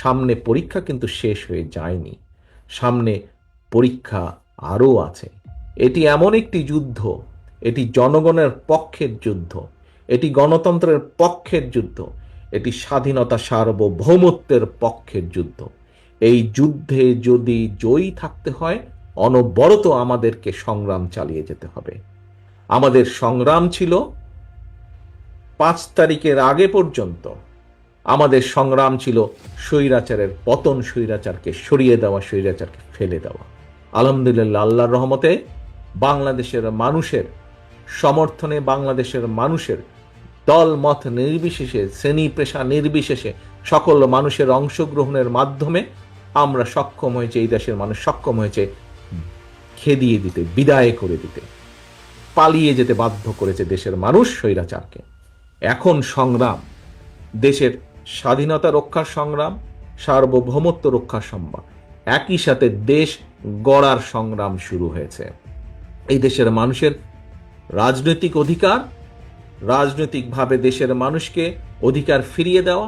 সামনে পরীক্ষা কিন্তু শেষ হয়ে যায়নি। সামনে পরীক্ষা আরও আছে। এটি এমন একটি যুদ্ধ, এটি জনগণের পক্ষের যুদ্ধ, এটি গণতন্ত্রের পক্ষের যুদ্ধ, এটি স্বাধীনতা সার্বভৌমত্বের পক্ষের যুদ্ধ। এই যুদ্ধে যদি জয়ী থাকতে হয়, অনবরত আমাদেরকে সংগ্রাম চালিয়ে যেতে হবে। আমাদের সংগ্রাম ছিল পাঁচ তারিখের আগে পর্যন্ত আমাদের সংগ্রাম ছিল স্বৈরাচারের পতন স্বৈরাচারকে সরিয়ে দেওয়া, স্বৈরাচারকে ফেলে দেওয়া। আলহামদুলিল্লাহ, আল্লাহর রহমতে বাংলাদেশের মানুষের সমর্থনে বাংলাদেশের মানুষের দল মত নির্বিশেষে, শ্রেণি পেশা নির্বিশেষে সকল মানুষের অংশগ্রহণের মাধ্যমে আমরা সক্ষম হয়েছে, এই দেশের মানুষ সক্ষম হয়েছে, খেদিয়ে দিতে, বিদায় করে দিতে, পালিয়ে যেতে বাধ্য করেছে দেশের মানুষ স্বৈরাচারকে। এখন সংগ্রাম দেশের স্বাধীনতা রক্ষার সংগ্রাম, সার্বভৌমত্ব রক্ষার সংগ্রাম একই সাথে দেশ গড়ার সংগ্রাম শুরু হয়েছে। এই দেশের মানুষের রাজনৈতিক অধিকার, রাজনৈতিকভাবে দেশের মানুষকে অধিকার ফিরিয়ে দেওয়া,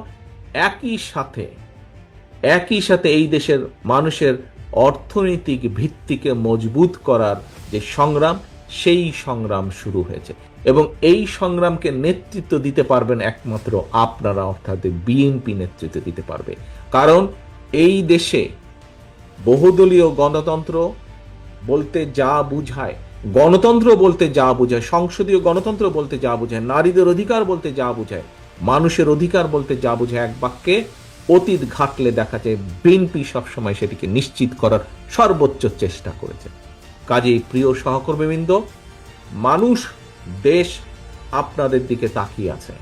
একই সাথে একই সাথে এই দেশের মানুষের অর্থনৈতিক ভিত্তিকে মজবুত করার যে সংগ্রাম সেই সংগ্রাম শুরু হয়েছে। এবং এই সংগ্রামকে নেতৃত্ব দিতে পারবেন একমাত্র আপনারা, অর্থাৎ বিএনপি নেতৃত্ব দিতে পারবে। কারণ এই দেশে বহুদলীয় গণতন্ত্র বলতে যা বুঝায়, গণতন্ত্র বলতে যা বোঝায়, সংসদীয় গণতন্ত্র বলতে যা বোঝায়, নারীদের অধিকার বলতে যা বোঝায়, মানুষের অধিকার বলতে যা বোঝায়, এক বাক্যে অতীত ঘাটলে দেখা যায় বিএনপি সবসময় সেটিকে নিশ্চিত করার সর্বোচ্চ চেষ্টা করেছে। কাজেই প্রিয় সহকর্মীবৃন্দ মানুষ দেশ আপনাদের দিকে তাকিয়ে আছে।